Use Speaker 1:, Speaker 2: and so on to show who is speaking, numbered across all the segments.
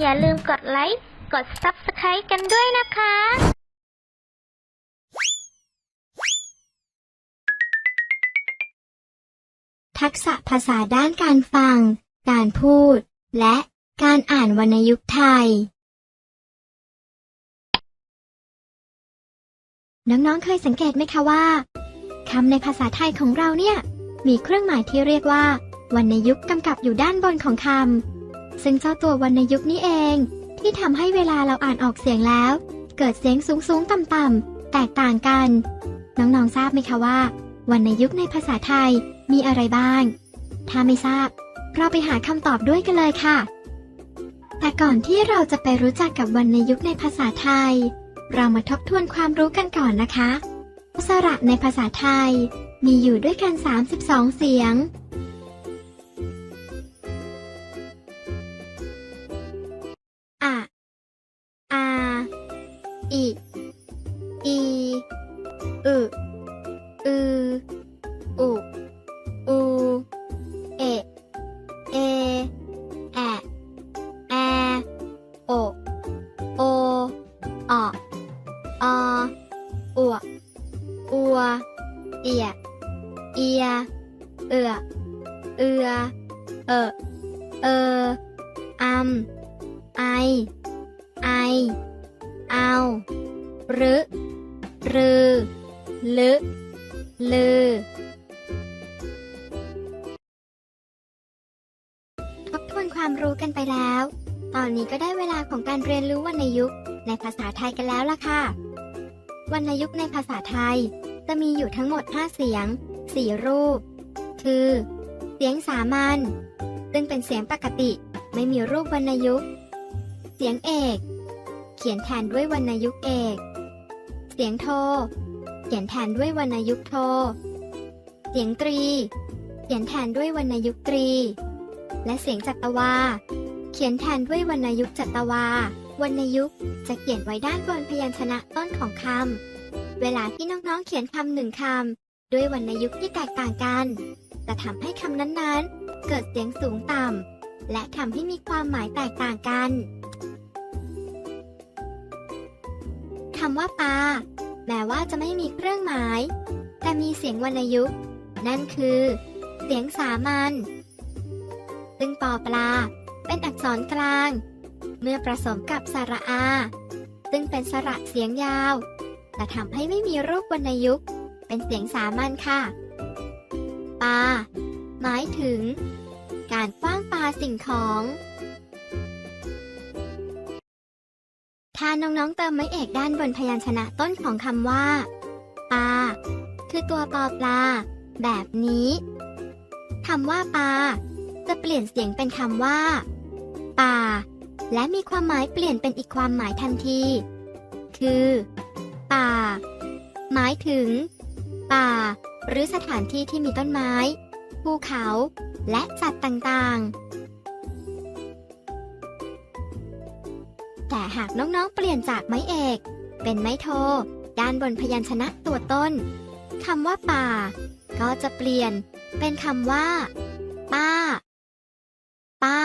Speaker 1: อย่าลืมกดไลค์ กด Subscribe กันด้วยนะคะ
Speaker 2: ทักษะภาษาด้านการฟัง การพูด และการอ่านวรรณยุกต์ไทย น้องๆ เคยสังเกตไหมคะว่าคำในภาษาไทยของเราเนี่ย มีเครื่องหมายที่เรียกว่า วรรณยุกต์กำกับอยู่ด้านบนของคำ ซึ่งเจ้าตัววรรณยุกต์นี้เอง ที่ทำให้เวลาเราอ่านออกเสียงแล้ว เกิดเสียงสูงสูงต่ำต่ำๆแตกต่างกัน น้องๆทราบไหมคะว่าวรรณยุกต์ในภาษาไทยมีอะไรบ้าง ถ้าไม่ทราบ เราไปหาคำตอบด้วยกันเลยค่ะ แต่ก่อนที่เราจะไปรู้จักกับวรรณยุกต์ในภาษาไทย เรามาทบทวนความรู้กันก่อนนะคะสระในภาษาไทยมีอยู่ด้วยกัน 32 เสียง อีอึอืออุอูเอเอแอะแอโอโอออออวอัวเอียเอียเอือเอือเออเอออัมไอไอเอารึ รือ ลึลือทบทวนความรู้กันไปแล้ว ตอนนี้ก็ได้เวลาของการเรียนรู้วรรณยุกต์ในภาษาไทยกันแล้วล่ะค่ะ วรรณยุกต์ในภาษาไทย จะมีอยู่ทั้งหมด 5 เสียง 4 รูป คือ เสียงสามัญ ซึ่งเป็นเสียงปกติ ไม่มีรูปวรรณยุกต์ เสียงเอก เขียนแทนด้วยวรรณยุกต์เอก เสียงโท เขียนแทนด้วยวรรณยุกต์โท เสียงตรี เขียนแทนด้วยวรรณยุกต์ตรี และเสียงจัตวา เขียนแทนด้วยวรรณยุกต์จัตวาวรรณยุกต์จะเขียนไว้ด้านบนพยัญชนะต้นของคำ เวลาที่น้องๆเขียนคำหนึ่งคำด้วยวรรณยุกต์ที่แตกต่างกัน จะทำให้คำนั้นๆ เกิดเสียงสูงต่ำและทำให้มีความหมายแตกต่างกันำว่าปลาแม้ว่าจะไม่มีเครื่องหมาย แต่มีเสียงวรรณยุกต์นั่นคือ เสียงสามัญซึ่งปอปลาเป็นอักษรกลาง เมื่อผสมกับสระอา ซึ่งเป็นสระเสียงยาวจะทำให้ไม่มีรูปวรรณยุกต์เป็นเสียงสามัญค่ะ ปา หมายถึง การคว้างปาสิ่งของ ถ้าน้องๆเติมไม้เอกด้านบนพยัญชนะต้นของคำว่าปลาคือตัวปอปลา แบบนี้คำว่าปลาจะเปลี่ยนเสียงเป็นคำว่าป่า และมีความหมายเปลี่ยนเป็นอีกความหมายทันที คือ ป่า หมายถึง ป่า หรือสถานที่ที่มีต้นไม้ ภูเขา และสัตว์ต่างๆ แต่หากน้องๆเปลี่ยนจากไม้เอก เป็นไม้โท ด้านบนพยัญชนะตัวต้นคำว่าป่า ก็จะเปลี่ยน เป็นคำว่า ป้า ป้า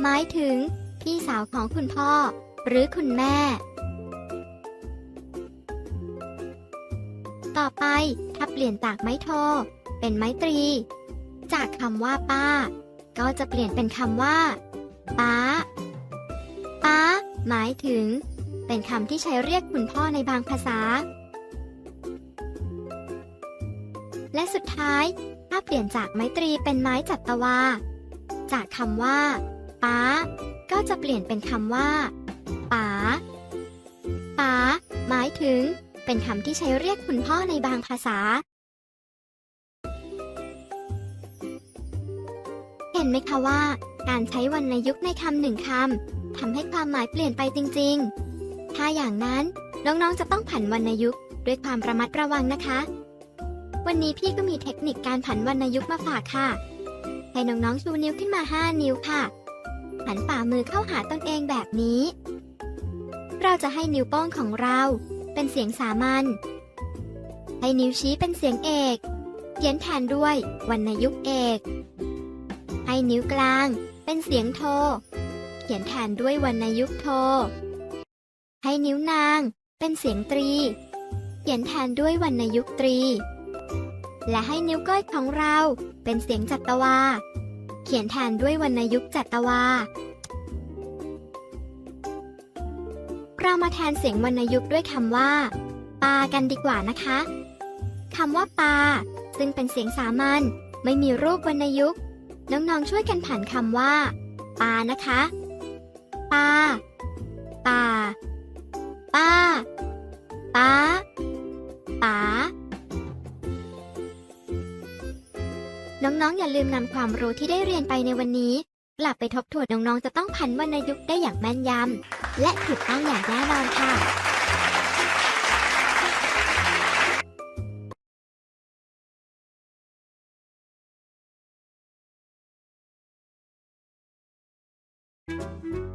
Speaker 2: หมายถึง พี่สาวของคุณพ่อ หรือคุณแม่ ต่อไปถ้าเปลี่ยนจากไม้โท เป็นไม้ตรี จากคำว่าป้า ก็จะเปลี่ยนเป็นคำว่า ป้า ป้า หมายถึง เป็นคำที่ใช้เรียกคุณพ่อในบางภาษา และสุดท้ายถ้าเปลี่ยนจากไม้ตรีเป็นไม้จัตวา จากคำว่าป้า ก็จะเปลี่ยนเป็นคำว่าป๋าป๋าหมายถึง เป็นคำที่ใช้เรียกคุณพ่อในบางภาษา เห็นไหมคะว่า การใช้วรรณยุกต์ในคำหนึ่งคำ ทำให้ความหมายเปลี่ยนไปจริง ๆ ถ้าอย่างนั้นน้องๆจะต้องผันวรรณยุกต์ด้วยความระมัดระวังนะคะ วันนี้พี่ก็มีเทคนิคการผันวรรณยุกต์มาฝากค่ะ ให้น้องๆชูนิ้วขึ้นมา 5 นิ้วค่ะ หันฝ่ามือเข้าหาตนเองแบบนี้ เราจะให้นิ้วโป้งของเราเป็นเสียงสามัญ ให้นิ้วชี้เป็นเสียงเอก เขียนแทนด้วยวรรณยุกต์เอก ให้นิ้วกลางเป็นเสียงโท ขียนแทนด้วยวรรณยุกโท ให้นิ้วนาง เป็นเสียงตรี เขียนแทนด้วยวรรณยุกตรี และให้นิ้วก้อยของเราเป็นเสียงจัตวา เขียนแทนด้วยวรรณยุกจัตวา เรามาแทนเสียงวรรณยุกด้วยคำว่า ปากันดีกว่านะคะคำว่าปา ซึ่งเป็นเสียงสามัญไม่มีรูปวรรณยุกต์น้องๆช่วยกันผ่านคำว่า ปานะคะ ปาปาป้า ป้า ป๋า น้องๆ อย่าลืมนำความรู้ที่ได้เรียนไปในวันนี้ กลับไปทบทวนน้องๆ จะต้องพันวรรณยุกต์ได้อย่างแม่นยำ และถูกต้องอย่างแน่นอนค่ะ「